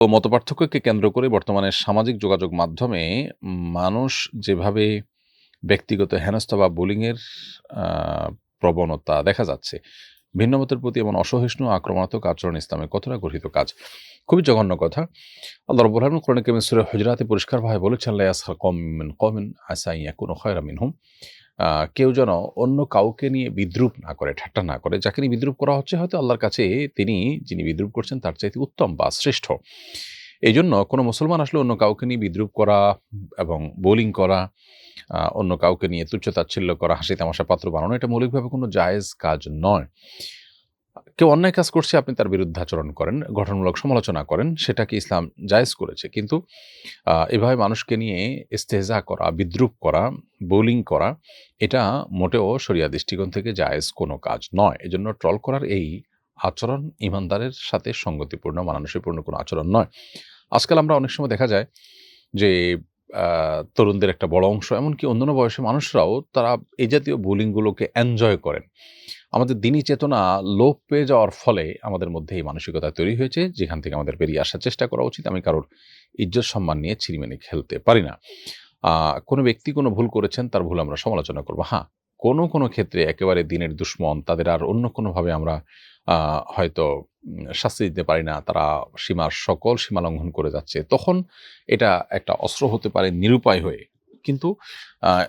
ও মতপার্থক্যকে কেন্দ্র করে বর্তমানে সামাজিক যোগাযোগ মাধ্যমে মানুষ যেভাবে ব্যক্তিগত হেনস্থা বা বোলিংয়ের প্রবণতা দেখা যাচ্ছে, ভিন্নমতের প্রতি এমন অসহিষ্ণু আক্রমণাত্মক আচরণ ইসলামে কতটা গঠিত কাজ? খুবই জঘন্য কথা। আল্লাহ রাব্বুল আলামিন কোরআনে সূরা হুজুরাতে পরিষ্কারভাবে বলেছেন, "লা ইয়াসখার কওমুম মিন কওমিন আসা আন মিনহুম।" কেউ যেন অন্য কাউকে নিয়ে বিদ্রুপ না করে, ঠাট্টা না করে। যাকে নিয়ে বিদ্রুপ করা হচ্ছে হয়তো আল্লাহর কাছে তিনি যিনি বিদ্রুপ করছেন তার চাইতে উত্তম বা শ্রেষ্ঠ। এই জন্য কোনো মুসলমান আসলে অন্য কাউকে নিয়ে বিদ্রুপ করা এবং বোলিং করা, অন্য কাউকে নিয়ে তুচ্ছ-তাচ্ছিল্য করা, হাসি তামাশা পাত্র বানানো এটা মৌলিকভাবে কোনো জায়েজ কাজ নয়। কেউ অন্যায় কাজ করছে আপনি তার বিরুদ্ধে আচরণ করেন, গঠনমূলক সমালোচনা করেন, সেটাকে ইসলাম জায়েজ করেছে। কিন্তু এভাবে মানুষকে নিয়ে ইস্তেহজা করা, বিদ্রুপ করা, বোলিং করা এটা মোটেও শরিয়া দৃষ্টিকোণ থেকে জায়েজ কোনো কাজ নয়। এজন্য ট্রল করার এই আচরণ ইমানদারের সাথে সঙ্গতিপূর্ণ, মানানসইপূর্ণ কোনো আচরণ নয়। আজকাল আমরা অনেক সময় দেখা যায় যে তরুণদের একটা বড় অংশ এমনকি অন্যান্য বয়সের মানুষরাও তারা এই জাতীয় বুলিংগুলোকে এনজয় করেন। আমাদের দিনী চেতনা লোপ পেয়ে যাওয়ার ফলে আমাদের মধ্যে এই মানসিকতা তৈরি হয়েছে যেখান থেকে আমাদের বেরিয়ে আসার চেষ্টা করা উচিত। আমি কারোর ইজ্জত সম্মান নিয়ে ছিনিমিনি খেলতে পারি না। কোনো ব্যক্তি কোনো ভুল করেছেন তার ভুল আমরা সমালোচনা করব। হ্যাঁ, কোনো, কোনো ক্ষেত্রে একেবারে দিনের দুশমন তাদের আর অন্য কোনোভাবে আমরা হয়তো শাস্তি দিতে পারি না। তারা সীমার সকল সীমা লঙ্ঘন করে যাচ্ছে। তখন এটা একটা অস্ত্র হতে পারে নিরুপায় হয়ে। কিন্তু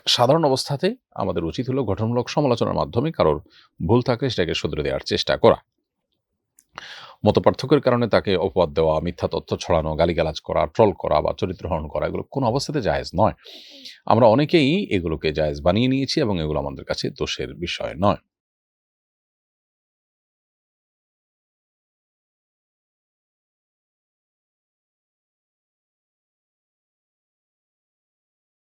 সাধারণ অবস্থাতে আমাদের উচিত হলো গঠনমূলক সমালোচনার মাধ্যমে কারোর ভুল থাকলে সেটাকে শুধরে দেওয়ার চেষ্টা করা। মতপার্থক্যের কারণে তাকে অপবাদ দেওয়া, মিথ্যা তথ্য ছড়ানো, গালিগালাজ করা, ট্রল করা বা চরিত্র হনন করা এগুলো কোনো অবস্থাতে জায়েজ নয়। আমরা অনেকেই এগুলোকে জায়েজ বানিয়ে নিয়েছি এবং এগুলো আমাদের কাছে দোষের বিষয় নয়।